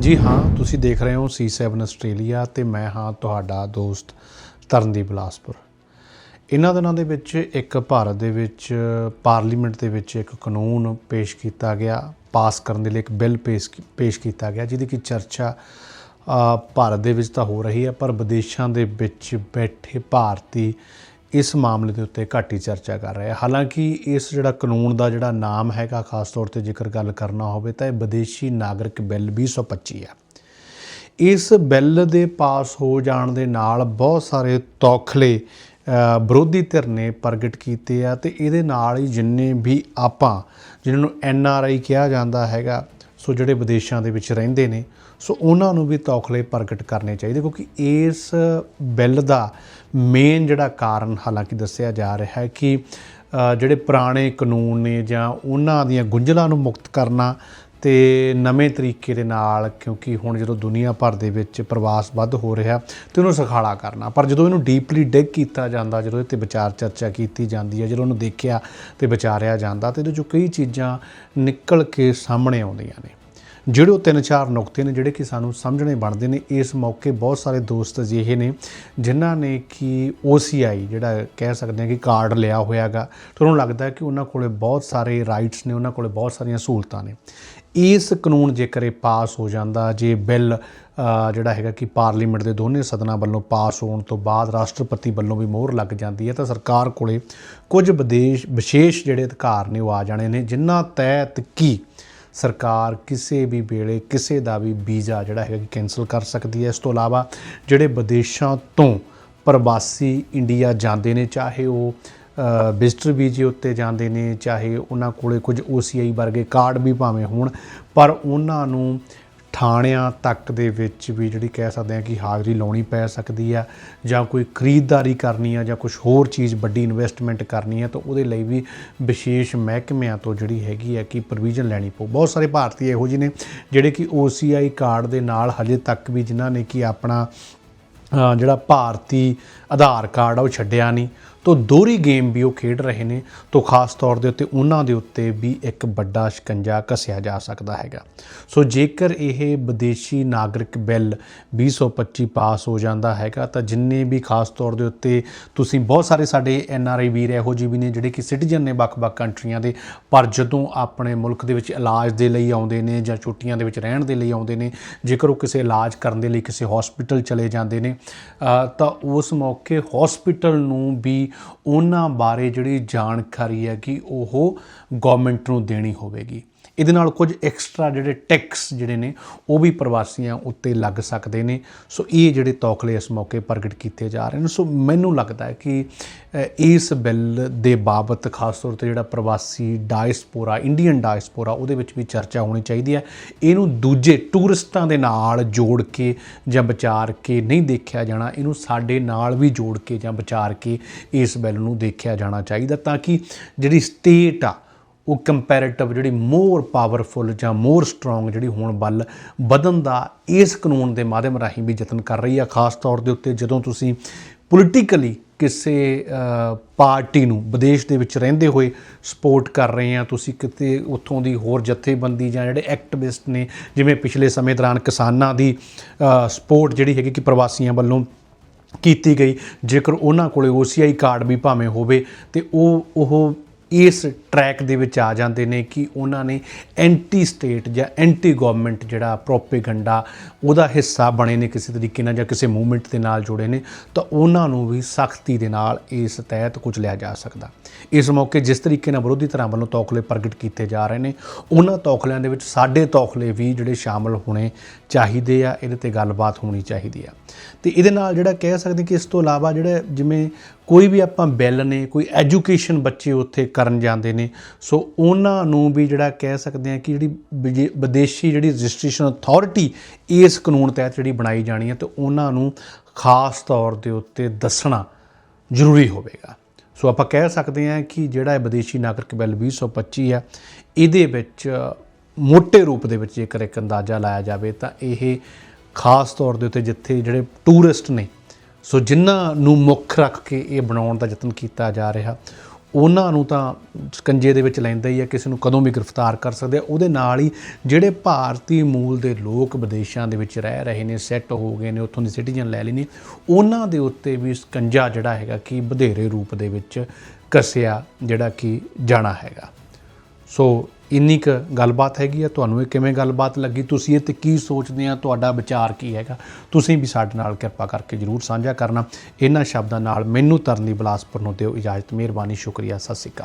ਜੀ ਹਾਂ, ਤੁਸੀਂ ਦੇਖ ਰਹੇ ਹੋ C7 ਆਸਟ੍ਰੇਲੀਆ ਤੇ ਮੈਂ ਹਾਂ ਤੁਹਾਡਾ ਦੋਸਤ ਤਰਨਦੀਪ ਬਲਾਸਪੁਰ। ਇਹਨਾਂ ਦਿਨਾਂ ਦੇ ਵਿੱਚ ਇੱਕ ਭਾਰਤ ਦੇ ਵਿੱਚ, ਪਾਰਲੀਮੈਂਟ ਦੇ ਵਿੱਚ ਇੱਕ ਕਾਨੂੰਨ ਪੇਸ਼ ਕੀਤਾ ਗਿਆ, ਪਾਸ ਕਰਨ ਦੇ ਲਈ ਇੱਕ ਬਿੱਲ ਪੇਸ਼ ਪੇਸ਼ ਕੀਤਾ ਗਿਆ, ਜਿਹਦੀ ਕਿ ਚਰਚਾ ਭਾਰਤ ਦੇ ਵਿੱਚ ਤਾਂ ਹੋ ਰਹੀ ਹੈ, ਪਰ ਵਿਦੇਸ਼ਾਂ ਦੇ ਵਿੱਚ ਬੈਠੇ ਭਾਰਤੀ ਇਸ ਮਾਮਲੇ ਦੇ ਉੱਤੇ ਘੱਟ ਹੀ ਚਰਚਾ ਕਰ ਰਿਹਾ ਆ। ਹਾਲਾਂਕਿ ਇਸ ਜਿਹੜਾ ਕਾਨੂੰਨ ਦਾ ਜਿਹੜਾ ਨਾਮ ਹੈਗਾ, ਖਾਸ ਤੌਰ ਤੇ ਜੇਕਰ ਗੱਲ ਕਰਨਾ ਹੋਵੇ ਤਾਂ ਇਹ ਵਿਦੇਸ਼ੀ ਨਾਗਰਿਕ ਬਿੱਲ 2025 ਆ। ਇਸ ਬਿੱਲ ਦੇ ਪਾਸ ਹੋ ਜਾਣ ਦੇ ਨਾਲ ਬਹੁਤ ਸਾਰੇ ਤੌਖਲੇ ਵਿਰੋਧੀ ਧਿਰ ਨੇ ਪ੍ਰਗਟ ਕੀਤੇ ਆ ਤੇ ਇਹਦੇ ਨਾਲ ਹੀ ਜਿੰਨੇ ਵੀ ਆਪਾਂ ਜਿਹਨਾਂ ਨੂੰ ਐਨ ਆਰ ਆਈ ਕਿਹਾ ਜਾਂਦਾ ਹੈਗਾ ਸੋ ਜਿਹੜੇ ਵਿਦੇਸ਼ਾਂ ਦੇ ਵਿੱਚ ਰਹਿੰਦੇ ਨੇ, ਸੋ ਉਹਨਾਂ ਨੂੰ ਵੀ ਤੌਖਲੇ ਪ੍ਰਗਟ ਕਰਨੇ ਚਾਹੀਦੇ ਕਿਉਂਕਿ ਇਸ ਬਿੱਲ ਦਾ ਮੇਨ ਜਿਹੜਾ ਕਾਰਨ ਹਾਲਾਂਕਿ ਦੱਸਿਆ ਜਾ ਰਿਹਾ ਹੈ ਕਿ ਜਿਹੜੇ ਪੁਰਾਣੇ ਕਾਨੂੰਨ ਨੇ ਜਾਂ ਉਹਨਾਂ ਦੀਆਂ ਗੁੰਝਲਾਂ ਨੂੰ ਮੁਕਤ ਕਰਨਾ ਤੇ ਨਵੇਂ ਤਰੀਕੇ ਦੇ ਨਾਲ ਕਿਉਂਕਿ ਹੁਣ ਜਦੋਂ ਦੁਨੀਆ ਭਰ ਦੇ ਵਿੱਚ ਪ੍ਰਵਾਸ ਵੱਧ ਹੋ ਰਿਹਾ ਤੇ ਉਹਨੂੰ ਸਖਾਲਾ ਕਰਨਾ। ਪਰ ਜਦੋਂ ਇਹਨੂੰ ਡੀਪਲੀ ਡਿਗ ਕੀਤਾ ਜਾਂਦਾ, ਜਦੋਂ ਇਹ ਤੇ ਵਿਚਾਰ ਚਰਚਾ ਕੀਤੀ ਜਾਂਦੀ ਹੈ, ਜਦੋਂ ਉਹਨੂੰ ਦੇਖਿਆ ਤੇ ਵਿਚਾਰਿਆ ਜਾਂਦਾ, ਤੇ ਇਹਦੇ ਚੋਂ ਕਈ ਚੀਜ਼ਾਂ ਨਿਕਲ ਕੇ ਸਾਹਮਣੇ ਆਉਂਦੀਆਂ ਨੇ। ਜਿਹੜੇ ਉਹ ਤਿੰਨ ਚਾਰ ਨੁਕਤੇ ਨੇ ਜਿਹੜੇ ਕਿ ਸਾਨੂੰ ਸਮਝਣੇ ਬਣਦੇ ਨੇ, ਇਸ ਮੌਕੇ ਬਹੁਤ ਸਾਰੇ ਦੋਸਤ ਅਜਿਹੇ ਨੇ ਜਿਨ੍ਹਾਂ ਨੇ ਕਿ OCI ਜਿਹੜਾ ਕਹਿ ਸਕਦੇ ਹਾਂ ਕਿ ਕਾਰਡ ਲਿਆ ਹੋਇਆਗਾ ਤੇ ਉਹਨੂੰ ਲੱਗਦਾ ਕਿ ਉਹਨਾਂ ਕੋਲੇ ਬਹੁਤ ਸਾਰੇ ਰਾਈਟਸ ਨੇ, ਉਹਨਾਂ ਕੋਲੇ ਬਹੁਤ ਸਾਰੀਆਂ ਸਹੂਲਤਾਂ ਨੇ। ਇਸ ਕਾਨੂੰਨ ਜੇਕਰ ਇਹ ਪਾਸ ਹੋ ਜਾਂਦਾ, ਜੇ ਬਿੱਲ ਜਿਹੜਾ ਹੈਗਾ ਕਿ ਪਾਰਲੀਮੈਂਟ ਦੇ ਦੋਨੇ ਸਦਨਾਂ ਵੱਲੋਂ ਪਾਸ ਹੋਣ ਤੋਂ ਬਾਅਦ ਰਾਸ਼ਟਰਪਤੀ ਵੱਲੋਂ ਵੀ ਮੋਹਰ ਲੱਗ ਜਾਂਦੀ ਹੈ, ਤਾਂ ਸਰਕਾਰ ਕੋਲੇ ਕੁਝ ਵਿਦੇਸ਼ ਵਿਸ਼ੇਸ਼ ਜਿਹੜੇ ਅਧਿਕਾਰ ਨੇ ਉਹ ਆ ਜਾਣੇ ਨੇ, ਜਿਨ੍ਹਾਂ ਤਹਿਤ ਕੀ ਸਰਕਾਰ ਕਿਸੇ ਵੀ ਵੇਲੇ ਕਿਸੇ ਦਾ ਵੀ ਵੀਜ਼ਾ ਜਿਹੜਾ ਹੈਗਾ ਕਿ ਕੈਨਸਲ ਕਰ ਸਕਦੀ ਹੈ। ਇਸ ਤੋਂ ਇਲਾਵਾ ਜਿਹੜੇ ਵਿਦੇਸ਼ਾਂ ਤੋਂ ਪ੍ਰਵਾਸੀ ਇੰਡੀਆ ਜਾਂਦੇ ਨੇ, ਚਾਹੇ ਉਹ ਵਿਜ਼ਟਰ ਵੀਜ਼ੇ ਉੱਤੇ ਜਾਂਦੇ ਨੇ, ਚਾਹੇ ਉਹਨਾਂ ਕੋਲੇ ਕੁਝ OCI ਵਰਗੇ ਕਾਰਡ ਵੀ ਭਾਵੇਂ ਹੋਣ, ਪਰ ਉਹਨਾਂ ਨੂੰ ਥਾਣਿਆਂ ਤੱਕ ਦੇ ਵਿੱਚ ਵੀ ਜਿਹੜੀ ਕਹਿ ਸਕਦੇ ਆ ਕਿ ਹਾਜ਼ਰੀ ਲਾਉਣੀ ਪੈ ਸਕਦੀ ਆ ਜਾਂ ਕੋਈ ਖਰੀਦਦਾਰੀ ਕਰਨੀ ਆ ਜਾਂ ਕੁਝ ਹੋਰ ਚੀਜ਼ ਵੱਡੀ ਇਨਵੈਸਟਮੈਂਟ ਕਰਨੀ ਆ ਤਾਂ ਉਹਦੇ ਲਈ ਵੀ ਵਿਸ਼ੇਸ਼ ਮਹਿਕਮਿਆਂ ਤੋਂ ਜਿਹੜੀ ਹੈਗੀ ਆ ਕਿ ਪ੍ਰੋਵੀਜ਼ਨ ਲੈਣੀ ਪਊ। ਬਹੁਤ ਸਾਰੇ ਭਾਰਤੀ ਇਹੋ ਜਿਹੇ ਨੇ ਜਿਹੜੇ ਕਿ OCI ਕਾਰਡ ਦੇ ਨਾਲ ਹਜੇ ਤੱਕ ਵੀ ਜਿਨ੍ਹਾਂ ਨੇ ਕਿ ਆਪਣਾ ਜਿਹੜਾ ਭਾਰਤੀ ਆਧਾਰ ਕਾਰਡ ਆ ਉਹ ਛੱਡਿਆ ਨਹੀਂ। ਤੋਂ ਦੋਹਰੀ ਗੇਮ ਵੀ ਉਹ ਖੇਡ ਰਹੇ ਨੇ, ਤੋ ਖਾਸ ਤੌਰ ਦੇ ਉੱਤੇ ਉਹਨਾਂ ਦੇ ਉੱਤੇ ਵੀ ਇੱਕ ਵੱਡਾ ਸ਼ਿਕੰਜਾ ਕੱਸਿਆ ਜਾ ਸਕਦਾ ਹੈਗਾ। ਸੋ ਜੇਕਰ ਇਹ ਵਿਦੇਸ਼ੀ ਨਾਗਰਿਕ ਬਿੱਲ 2025 ਪਾਸ ਹੋ ਜਾਂਦਾ ਹੈਗਾ, ਤਾਂ ਜਿੰਨੇ ਵੀ ਖਾਸ ਤੌਰ ਦੇ ਉੱਤੇ ਤੁਸੀਂ ਬਹੁਤ ਸਾਰੇ ਸਾਡੇ ਐਨ ਆਰ ਆਈ ਵੀਰ ਇਹੋ ਜਿਹੇ ਵੀ ਨੇ ਜਿਹੜੇ ਕਿ ਸਿਟੀਜ਼ਨ ਨੇ ਵੱਖ-ਵੱਖ ਕੰਟਰੀਆਂ ਦੇ, ਪਰ ਜਦੋਂ ਆਪਣੇ ਮੁਲਕ ਦੇ ਵਿੱਚ ਇਲਾਜ ਦੇ ਲਈ ਆਉਂਦੇ ਨੇ ਜਾਂ ਛੁੱਟੀਆਂ ਦੇ ਵਿੱਚ ਰਹਿਣ ਦੇ ਲਈ ਆਉਂਦੇ ਨੇ, ਜੇਕਰ ਉਹ ਕਿਸੇ ਇਲਾਜ ਕਰਨ ਦੇ ਲਈ ਕਿਸੇ ਹਸਪੀਟਲ ਚਲੇ ਜਾਂਦੇ ਨੇ ਤਾਂ ਉਸ ਮੌਕੇ ਹਸਪੀਟਲ ਨੂੰ ਵੀ ਉਹਨਾਂ ਬਾਰੇ ਜਿਹੜੀ ਜਾਣਕਾਰੀ ਹੈ ਕਿ ਉਹ ਗਵਰਨਮੈਂਟ ਨੂੰ ਦੇਣੀ ਹੋਵੇਗੀ। ਇਹਦੇ ਨਾਲ ਕੁਝ ਐਕਸਟਰਾ ਜਿਹੜੇ ਟੈਕਸ ਜਿਹੜੇ ਨੇ, ਉਹ ਵੀ ਪ੍ਰਵਾਸੀਆਂ ਉੱਤੇ ਲੱਗ ਸਕਦੇ ਨੇ। ਸੋ ਇਹ ਜਿਹੜੇ ਤੌਖਲੇ ਇਸ ਮੌਕੇ ਪ੍ਰਗਟ ਕੀਤੇ ਜਾ ਰਹੇ ਨੇ। ਸੋ ਮੈਨੂੰ ਲੱਗਦਾ ਹੈ ਕਿ ਇਸ ਬਿੱਲ ਦੇ ਬਾਬਤ ਖਾਸ ਤੌਰ ਤੇ ਜਿਹੜਾ ਪ੍ਰਵਾਸੀ ਡਾਇਸਪੋਰਾ ਇੰਡੀਅਨ ਡਾਇਸਪੋਰਾ ਉਹਦੇ ਵਿੱਚ ਵੀ ਚਰਚਾ ਹੋਣੀ ਚਾਹੀਦੀ ਹੈ। ਇਹਨੂੰ ਦੂਜੇ ਟੂਰਿਸਟਾਂ ਦੇ ਨਾਲ ਜੋੜ ਕੇ ਜਾਂ ਵਿਚਾਰ ਕੇ ਨਹੀਂ ਦੇਖਿਆ ਜਾਣਾ, ਇਹਨੂੰ ਸਾਡੇ ਨਾਲ ਵੀ ਜੋੜ ਕੇ ਜਾਂ ਵਿਚਾਰ ਕੇ ਇਸ ਬਿੱਲ ਨੂੰ ਦੇਖਿਆ ਜਾਣਾ ਚਾਹੀਦਾ ਤਾਂ ਕਿ ਜਿਹੜੀ ਸਟੇਟ ਆ ਉਹ ਕੰਪੈਰੀਟਿਵ ਜਿਹੜੀ ਮੋਰ ਪਾਵਰਫੁਲ ਜਾਂ ਮੋਰ ਸਟਰੋਂਗ ਜਿਹੜੀ ਹੋਣ ਵੱਲ ਵਧਣ ਦਾ ਇਸ ਕਾਨੂੰਨ ਦੇ ਮਾਧਿਅਮ ਰਾਹੀਂ ਵੀ ਯਤਨ ਕਰ ਰਹੀ ਆ, ਖਾਸ ਤੌਰ ਦੇ ਉੱਤੇ ਜਦੋਂ ਤੁਸੀਂ ਪੋਲੀਟੀਕਲੀ ਕਿਸੇ ਪਾਰਟੀ ਨੂੰ ਵਿਦੇਸ਼ ਦੇ ਵਿੱਚ ਰਹਿੰਦੇ ਹੋਏ ਸਪੋਰਟ ਕਰ ਰਹੇ ਆ, ਤੁਸੀਂ ਕਿਤੇ ਉੱਥੋਂ ਦੀ ਹੋਰ ਜਥੇਬੰਦੀ ਜਾਂ ਜਿਹੜੇ ਐਕਟਿਵਿਸਟ ਨੇ, ਜਿਵੇਂ ਪਿਛਲੇ ਸਮੇਂ ਦੌਰਾਨ ਕਿਸਾਨਾਂ ਦੀ ਸਪੋਰਟ ਜਿਹੜੀ ਹੈਗੀ ਕਿ ਪ੍ਰਵਾਸੀਆਂ ਵੱਲੋਂ ਕੀਤੀ ਗਈ, ਜੇਕਰ ਉਹਨਾਂ ਕੋਲੇ OCI ਕਾਰਡ ਵੀ ਭਾਵੇਂ ਹੋਵੇ, ਤੇ ਉਹ ਉਹ ਇਸ ਟਰੈਕ ਦੇ ਵਿੱਚ ਆ ਜਾਂਦੇ ਨੇ ਕਿ ਉਹਨਾਂ ਨੇ ਐਂਟੀ ਸਟੇਟ ਜਾਂ ਐਂਟੀ ਗਵਰਨਮੈਂਟ ਜਿਹੜਾ ਪ੍ਰੋਪੇਗੰਡਾ ਉਹਦਾ ਹਿੱਸਾ ਬਣੇ ਨੇ ਕਿਸੇ ਤਰੀਕੇ ਨਾਲ ਜਾਂ ਕਿਸੇ ਮੂਵਮੈਂਟ ਦੇ ਨਾਲ ਜੁੜੇ ਨੇ, ਤਾਂ ਉਹਨਾਂ ਨੂੰ ਵੀ ਸਖਤੀ ਦੇ ਨਾਲ ਇਸ ਤਹਿਤ ਕੁਝ ਲਿਆ ਜਾ ਸਕਦਾ। ਇਸ ਮੌਕੇ ਜਿਸ ਤਰੀਕੇ ਨਾਲ ਵਿਰੋਧੀ ਧਿਰਾਂ ਵੱਲੋਂ ਤੌਖਲੇ ਪ੍ਰਗਟ ਕੀਤੇ ਜਾ ਰਹੇ ਨੇ, ਉਹਨਾਂ ਤੌਖਲਿਆਂ ਦੇ ਵਿੱਚ ਸਾਡੇ ਤੌਖਲੇ ਵੀ ਜਿਹੜੇ ਸ਼ਾਮਲ ਹੋਣੇ ਚਾਹੀਦੇ ਆ, ਇਹਦੇ ਤੇ ਗੱਲਬਾਤ ਹੋਣੀ ਚਾਹੀਦੀ ਆ। ਤੇ ਇਹਦੇ ਨਾਲ ਜਿਹੜਾ ਕਹਿ ਸਕਦੇ ਕਿ ਇਸ ਤੋਂ ਇਲਾਵਾ ਜਿਹੜਾ ਜਿਵੇਂ ਕੋਈ ਵੀ ਆਪਾਂ ਬਿੱਲ ਨੇ, ਕੋਈ ਐਜੂਕੇਸ਼ਨ ਬੱਚੇ ਉੱਥੇ ਕਰਨ ਜਾਂਦੇ ਨੇ। ਸੋ ਉਹਨਾਂ ਨੂੰ ਵੀ ਜਿਹੜਾ ਕਹਿ ਸਕਦੇ ਆ ਕਿ ਜਿਹੜੀ ਵਿਜੇ- ਵਿਦੇਸ਼ੀ ਜਿਹੜੀ ਰਜਿਸਟ੍ਰੇਸ਼ਨ ਅਥਾਰਟੀ ਇਸ ਕਾਨੂੰਨ ਤਹਿਤ ਜਿਹੜੀ ਬਣਾਈ ਜਾਣੀ ਹੈ ਤੇ ਉਹਨਾਂ ਨੂੰ ਖਾਸ ਤੌਰ ਦੇ ਉੱਤੇ ਦੱਸਣਾ ਜ਼ਰੂਰੀ ਹੋਵੇਗਾ। ਸੋ ਆਪਾਂ ਕਹਿ ਸਕਦੇ ਹਾਂ ਕਿ ਜਿਹੜਾ ਇਹ ਵਿਦੇਸ਼ੀ ਨਾਗਰਿਕ ਬਿੱਲ 2025 ਆ ਇਹਦੇ ਵਿੱਚ ਮੋٹے ਰੂਪ ਦੇ ਵਿੱਚ ਜੇਕਰ ਇੱਕ ਅੰਦਾਜ਼ਾ ਲਾਇਆ ਜਾਵੇ ਤਾਂ ਇਹ ਖਾਸ ਤੌਰ ਦੇ ਉੱਤੇ ਜਿੱਥੇ ਜਿਹੜੇ ਟੂਰਿਸਟ ਨੇ, ਸੋ ਜਿਨ੍ਹਾਂ ਨੂੰ ਮੁੱਖ ਰੱਖ ਕੇ ਇਹ ਬਣਾਉਣ ਦਾ ਯਤਨ ਕੀਤਾ ਜਾ ਰਿਹਾ ਉਹਨਾਂ ਨੂੰ ਤਾਂ ਸਕੰਜੇ ਦੇ ਵਿੱਚ ਲੈਂਦਾ ਹੀ ਹੈ ਕਿਸੇ ਨੂੰ ਕਦੋਂ ਵੀ ਗ੍ਰਿਫਤਾਰ ਕਰ ਸਕਦੇ ਆ। ਉਹਦੇ ਨਾਲ ਹੀ ਜਿਹੜੇ ਭਾਰਤੀ ਮੂਲ ਦੇ ਲੋਕ ਵਿਦੇਸ਼ਾਂ ਦੇ ਵਿੱਚ ਰਹਿ ਰਹੇ ਨੇ ਸੈੱਟ ਹੋ ਗਏ ਨੇ, ਉੱਥੋਂ ਦੀ ਸਿਟੀਜ਼ਨ ਲੈ ਲਈ ਨੇ, ਉਹਨਾਂ ਦੇ ਉੱਤੇ ਵੀ ਸਕੰਜਾ ਜਿਹੜਾ ਹੈਗਾ ਕਿ ਵਧੇਰੇ ਰੂਪ ਦੇ ਵਿੱਚ ਕੱਸਿਆ ਜਿਹੜਾ ਕਿ ਜਾਣਾ ਹੈਗਾ। ਸੋ ਇੰਨੀ ਕੁ ਗੱਲਬਾਤ ਹੈਗੀ ਆ, ਤੁਹਾਨੂੰ ਇਹ ਕਿਵੇਂ ਗੱਲਬਾਤ ਲੱਗੀ, ਤੁਸੀਂ ਇਹ ਤੇ ਕੀ ਸੋਚਦੇ ਆ, ਤੁਹਾਡਾ ਵਿਚਾਰ ਕੀ ਹੈਗਾ? ਤੁਸੀਂ ਵੀ ਸਾਡੇ ਨਾਲ ਕਿਰਪਾ ਕਰਕੇ ਜਰੂਰ ਸਾਂਝਾ ਕਰਨਾ। ਇਹਨਾਂ ਸ਼ਬਦਾਂ ਨਾਲ ਮੈਨੂੰ ਤਰਨੀ ਬਲਾਸਪੁਰ ਨੂੰ ਦਿਓ ਇਜਾਜ਼ਤ, ਮਿਹਰਬਾਨੀ, ਸ਼ੁਕਰੀਆ, ਸਤਿ ਸ਼੍ਰੀ ਅਕਾਲ।